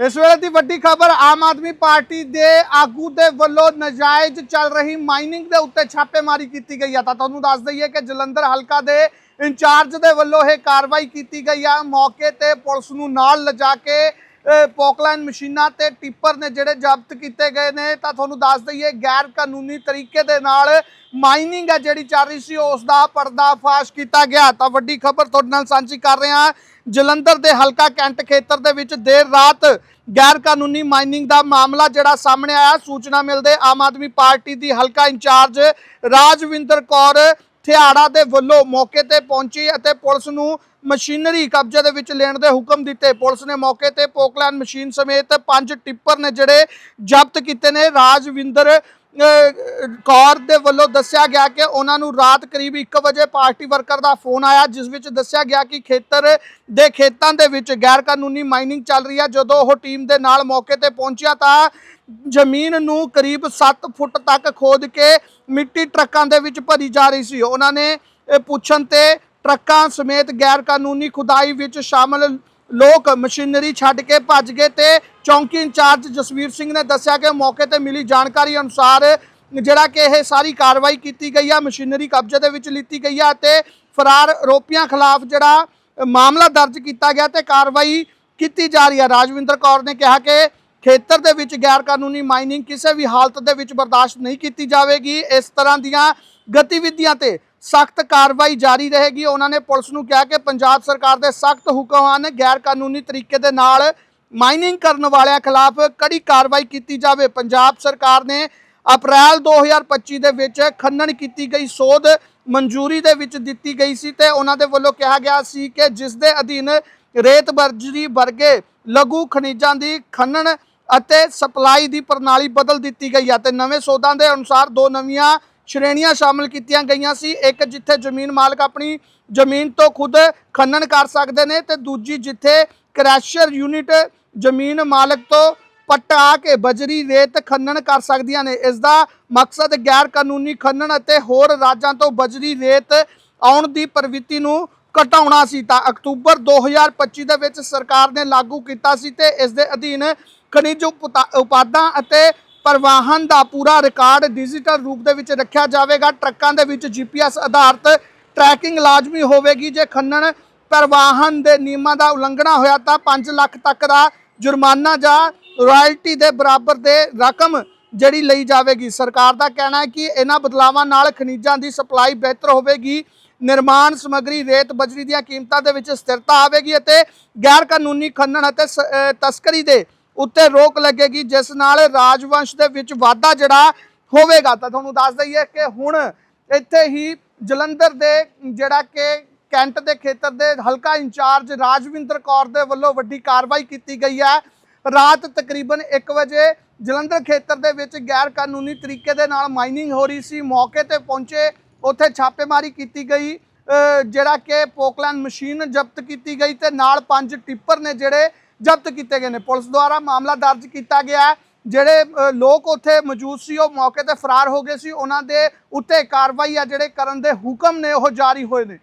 ਇਸ ਵੇਲੇ ਦੀ ਵੱਡੀ ਖਬਰ, ਆਮ ਆਦਮੀ ਪਾਰਟੀ ਦੇ ਆਗੂ ਦੇ ਵੱਲੋਂ ਨਜਾਇਜ਼ ਚੱਲ ਰਹੀ ਮਾਈਨਿੰਗ ਦੇ ਉੱਤੇ ਛਾਪੇਮਾਰੀ ਕੀਤੀ ਗਈ ਆ। ਤਾਂ ਤੁਹਾਨੂੰ ਦੱਸ ਦਈਏ ਕਿ ਜਲੰਧਰ ਹਲਕਾ ਦੇ ਇੰਚਾਰਜ ਦੇ ਵੱਲੋਂ ਇਹ ਕਾਰਵਾਈ ਕੀਤੀ ਗਈ ਆ। ਮੌਕੇ ਤੇ ਪੁਲਿਸ ਨੂੰ ਨਾਲ ਲਿਜਾ ਕੇ ਪੋਕਲਾਈਨ ਮਸ਼ੀਨਾਂ ਤੇ ਟਿੱਪਰ ਨੇ ਜਿਹੜੇ ਜ਼ਬਤ ਕੀਤੇ ਗਏ ਨੇ, ਤਾਂ ਤੁਹਾਨੂੰ ਦੱਸ ਦਈਏ ਗੈਰ ਕਾਨੂੰਨੀ ਤਰੀਕੇ ਦੇ ਨਾਲ ਮਾਈਨਿੰਗ ਹੈ ਜਿਹੜੀ ਚੱਲ ਰਹੀ ਸੀ, ਉਸ ਦਾ ਪਰਦਾਫਾਸ਼ ਕੀਤਾ ਗਿਆ। ਤਾਂ ਵੱਡੀ ਖਬਰ ਤੁਹਾਡੇ ਨਾਲ ਸਾਂਝੀ ਕਰ ਰਹੇ ਹਾਂ, ਜਲੰਧਰ ਦੇ ਹਲਕਾ ਕੈਂਟ ਖੇਤਰ ਦੇ ਵਿੱਚ ਦੇਰ ਰਾਤ ਗੈਰ ਕਾਨੂੰਨੀ ਮਾਈਨਿੰਗ ਦਾ ਮਾਮਲਾ ਜਿਹੜਾ ਸਾਹਮਣੇ ਆਇਆ। ਸੂਚਨਾ ਮਿਲਦੇ ਆਮ ਆਦਮੀ ਪਾਰਟੀ ਦੀ ਹਲਕਾ ਇੰਚਾਰਜ ਰਾਜਵਿੰਦਰ ਕੌਰ ਥਿਆੜਾ ਦੇ ਵੱਲੋਂ ਮੌਕੇ ਤੇ ਪਹੁੰਚੀ ਅਤੇ ਪੁਲਿਸ ਨੂੰ ਮਸ਼ੀਨਰੀ ਕਬਜ਼ੇ ਦੇ ਵਿੱਚ ਲੈਣ ਦੇ ਹੁਕਮ ਦਿੱਤੇ। ਪੁਲਿਸ ਨੇ ਮੌਕੇ ਤੇ ਪੋਕਲਾਨ ਮਸ਼ੀਨ ਸਮੇਤ ਪੰਜ ਟਿੱਪਰ ਨੇ ਜਿਹੜੇ ਜ਼ਬਤ ਕੀਤੇ ਨੇ। ਰਾਜਵਿੰਦਰ ਕੌਰ ਦੇ ਵੱਲੋਂ ਦੱਸਿਆ ਗਿਆ ਕਿ ਉਹਨਾਂ ਨੂੰ ਰਾਤ ਕਰੀਬ 1 ਵਜੇ ਪਾਰਟੀ ਵਰਕਰ ਦਾ ਫੋਨ ਆਇਆ, ਜਿਸ ਵਿੱਚ ਦੱਸਿਆ ਗਿਆ ਕਿ ਖੇਤਰ ਦੇ ਖੇਤਾਂ ਦੇ ਵਿੱਚ ਗੈਰ ਕਾਨੂੰਨੀ ਮਾਈਨਿੰਗ ਚੱਲ ਰਹੀ ਹੈ। ਜਦੋਂ ਉਹ ਟੀਮ ਦੇ ਨਾਲ ਮੌਕੇ ਤੇ ਪਹੁੰਚਿਆ ਤਾਂ ਜ਼ਮੀਨ ਨੂੰ ਕਰੀਬ 7 ਫੁੱਟ ਤੱਕ ਖੋਦ ਕੇ ਮਿੱਟੀ ਟਰੱਕਾਂ ਦੇ ਵਿੱਚ ਭਰੀ ਜਾ ਰਹੀ ਸੀ। ਉਹਨਾਂ ਨੇ ਪੁੱਛਣ ਤੇ ਟਰੱਕਾਂ ਸਮੇਤ ਗੈਰ ਕਾਨੂੰਨੀ ਖੁਦਾਈ ਵਿੱਚ ਸ਼ਾਮਲ ਲੋਕ ਮਸ਼ੀਨਰੀ ਛੱਡ ਕੇ ਭੱਜ ਗਏ ਤੇ ਚੌਂਕੀ ਇੰਚਾਰਜ ਜਸਵੀਰ ਸਿੰਘ ਨੇ ਦੱਸਿਆ ਕਿ ਮੌਕੇ ਤੇ ਮਿਲੀ ਜਾਣਕਾਰੀ ਅਨੁਸਾਰ ਜਿਹੜਾ ਕਿ ਇਹ ਸਾਰੀ ਕਾਰਵਾਈ ਕੀਤੀ ਗਈ ਆ, ਮਸ਼ੀਨਰੀ ਕਬਜ਼ੇ ਦੇ ਵਿੱਚ ਲਿੱਤੀ ਗਈ ਆ ਤੇ ਫਰਾਰ ਆਰੋਪੀਆਂ ਖਿਲਾਫ ਜਿਹੜਾ ਮਾਮਲਾ ਦਰਜ ਕੀਤਾ ਗਿਆ ਤੇ ਕਾਰਵਾਈ ਕੀਤੀ ਜਾ ਰਹੀ ਹੈ ਰਾਜਵਿੰਦਰ ਕੌਰ ਨੇ ਕਿਹਾ ਕਿ ਖੇਤਰ ਦੇ ਵਿੱਚ ਗੈਰ ਕਾਨੂੰਨੀ ਮਾਈਨਿੰਗ ਕਿਸੇ ਵੀ ਹਾਲਤ ਦੇ ਵਿੱਚ ਬਰਦਾਸ਼ਤ ਨਹੀਂ ਕੀਤੀ ਜਾਵੇਗੀ। ਇਸ ਤਰ੍ਹਾਂ ਦੀਆਂ ਗਤੀਵਿਧੀਆਂ ਤੇ ਸਖਤ ਕਾਰਵਾਈ ਜਾਰੀ ਰਹੇਗੀ। ਉਹਨਾਂ ਨੇ ਪੁਲਿਸ ਨੂੰ ਕਿਹਾ ਕਿ ਪੰਜਾਬ ਸਰਕਾਰ ਦੇ ਸਖਤ ਹੁਕਮ ਹਨ ਗੈਰ ਕਾਨੂੰਨੀ ਤਰੀਕੇ ਦੇ ਨਾਲ ਮਾਈਨਿੰਗ ਕਰਨ ਵਾਲਿਆਂ ਖਿਲਾਫ ਕੜੀ ਕਾਰਵਾਈ ਕੀਤੀ ਜਾਵੇ। ਪੰਜਾਬ ਸਰਕਾਰ ਨੇ ਅਪ੍ਰੈਲ 2025 ਦੇ ਵਿੱਚ ਖੰਡਨ ਕੀਤੀ ਗਈ ਸੋਧ ਮਨਜ਼ੂਰੀ ਦੇ ਵਿੱਚ ਦਿੱਤੀ ਗਈ ਸੀ ਤੇ ਉਹਨਾਂ ਦੇ ਵੱਲੋਂ ਕਿਹਾ ਗਿਆ ਸੀ ਕਿ ਜਿਸ ਦੇ ਅਧੀਨ ਰੇਤ ਬਰਜਰੀ ਵਰਗੇ ਲਘੂ ਖਣਿਜਾਂ ਦੀ ਖਨਨ ਅਤੇ ਸਪਲਾਈ ਦੀ ਪ੍ਰਣਾਲੀ ਬਦਲ ਦਿੱਤੀ ਗਈ ਹੈ ਤੇ ਨਵੇਂ ਸੋਧਾਂ ਦੇ ਅਨੁਸਾਰ ਦੋ ਨਵੀਆਂ ਸ਼੍ਰੇਣੀਆਂ ਸ਼ਾਮਲ ਕੀਤੀਆਂ ਗਈਆਂ ਸੀ। ਇੱਕ ਜਿੱਥੇ ਜ਼ਮੀਨ ਮਾਲਕ ਆਪਣੀ ਜ਼ਮੀਨ ਤੋਂ ਖੁਦ ਖਨਨ ਕਰ ਸਕਦੇ ਨੇ ਤੇ ਦੂਜੀ ਜਿੱਥੇ ਕ੍ਰੈਸ਼ਰ ਯੂਨਿਟ ਜ਼ਮੀਨ ਮਾਲਕ ਤੋਂ ਪਟਾ ਕੇ ਬਜਰੀ ਰੇਤ ਖੰਨਣ ਕਰ ਸਕਦੀਆਂ ਨੇ। ਇਸ ਦਾ ਮਕਸਦ ਗੈਰ ਕਾਨੂੰਨੀ ਖਨਨ ਅਤੇ ਹੋਰ ਰਾਜਾਂ ਤੋਂ ਬਜਰੀ ਰੇਤ ਆਉਣ ਦੀ ਪ੍ਰਵਿਰਤੀ ਨੂੰ ਘਟਾਉਣਾ ਸੀ। ਤਾਂ ਅਕਤੂਬਰ 2025 ਦੇ ਵਿੱਚ ਸਰਕਾਰ ਨੇ ਲਾਗੂ ਕੀਤਾ ਸੀ ਤੇ ਇਸ ਦੇ ਅਧੀਨ ਖਣਿਜ ਉਪਤਾ- ਉਪਾਦਾਂ ਅਤੇ ਪਰਿਵਾਹਨ ਦਾ ਪੂਰਾ ਰਿਕਾਰਡ ਡਿਜੀਟਲ ਰੂਪ ਦੇ ਵਿੱਚ ਰੱਖਿਆ ਜਾਵੇਗਾ। ਟਰੱਕਾਂ ਦੇ ਵਿੱਚ ਜੀਪੀਐਸ ਆਧਾਰਿਤ ਟਰੈਕਿੰਗ ਲਾਜ਼ਮੀ ਹੋਵੇਗੀ। ਜੇ ਖੰਨਣ ਪਰਿਵਾਹਨ ਦੇ ਨਿਯਮਾਂ ਦਾ ਉਲੰਘਣਾ ਹੋਇਆ ਤਾਂ 5 ਲੱਖ ਤੱਕ ਦਾ ਜੁਰਮਾਨਾ ਜਾਂ ਰਾਇਲਟੀ ਦੇ ਬਰਾਬਰ ਦੇ ਰਕਮ ਜਿਹੜੀ ਲਈ ਜਾਵੇਗੀ। ਸਰਕਾਰ ਦਾ ਕਹਿਣਾ ਹੈ ਕਿ ਇਹਨਾਂ ਬਦਲਾਵਾਂ ਨਾਲ ਖਣਿਜਾਂ ਦੀ ਸਪਲਾਈ ਬਿਹਤਰ ਹੋਵੇਗੀ। ਨਿਰਮਾਣ ਸਮੱਗਰੀ ਰੇਤ ਬਜਰੀ ਦੀਆਂ ਕੀਮਤਾਂ ਦੇ ਵਿੱਚ ਸਥਿਰਤਾ ਆਵੇਗੀ ਅਤੇ ਗੈਰ ਕਾਨੂੰਨੀ ਖੰਨਣ ਅਤੇ ਸ- ਤਸਕਰੀ ਦੇ ਉੱਤੇ ਰੋਕ ਲੱਗੇਗੀ, ਜਿਸ ਨਾਲ ਰਾਜਵੰਸ਼ ਦੇ ਵਿੱਚ ਵਾਧਾ ਜਿਹੜਾ ਹੋਵੇਗਾ। ਤਾਂ ਤੁਹਾਨੂੰ ਦੱਸ ਦਈਏ ਕਿ ਹੁਣ ਇੱਥੇ ਹੀ ਜਲੰਧਰ ਦੇ ਜਿਹੜਾ ਕਿ ਕੈਂਟ ਦੇ ਖੇਤਰ ਦੇ ਹਲਕਾ ਇੰਚਾਰਜ ਰਾਜਵਿੰਦਰ ਕੌਰ ਦੇ ਵੱਲੋਂ ਵੱਡੀ ਕਾਰਵਾਈ ਕੀਤੀ ਗਈ ਹੈ। ਰਾਤ ਤਕਰੀਬਨ 1 ਵਜੇ ਜਲੰਧਰ ਖੇਤਰ ਦੇ ਵਿੱਚ ਗੈਰ ਕਾਨੂੰਨੀ ਤਰੀਕੇ ਦੇ ਨਾਲ ਮਾਈਨਿੰਗ ਹੋ ਰਹੀ ਸੀ। ਮੌਕੇ ਤੇ ਪਹੁੰਚੇ, ਉੱਥੇ ਛਾਪੇਮਾਰੀ ਕੀਤੀ ਗਈ। ਜਿਹੜਾ ਕਿ ਪੋਕਲੈਂਡ ਮਸ਼ੀਨ ਜ਼ਬਤ ਕੀਤੀ ਗਈ ਤੇ ਨਾਲ ਪੰਜ ਟਿੱਪਰ ਨੇ ਜਿਹੜੇ ਜ਼ਬਤ ਕੀਤੇ ਗਏ ਨੇ। ਪੁਲਿਸ ਦੁਆਰਾ ਮਾਮਲਾ ਦਰਜ ਕੀਤਾ ਗਿਆ ਹੈ। ਜਿਹੜੇ ਲੋਕ ਉੱਥੇ ਮੌਜੂਦ ਸੀ, ਉਹ ਮੌਕੇ ਤੇ ਫਰਾਰ ਹੋ ਗਏ ਸੀ। ਉਹਨਾਂ ਦੇ ਉੱਤੇ ਕਾਰਵਾਈ ਆ ਜਿਹੜੇ ਕਰਨ ਦੇ ਹੁਕਮ ਨੇ, ਉਹ ਜਾਰੀ ਹੋਏ ਨੇ।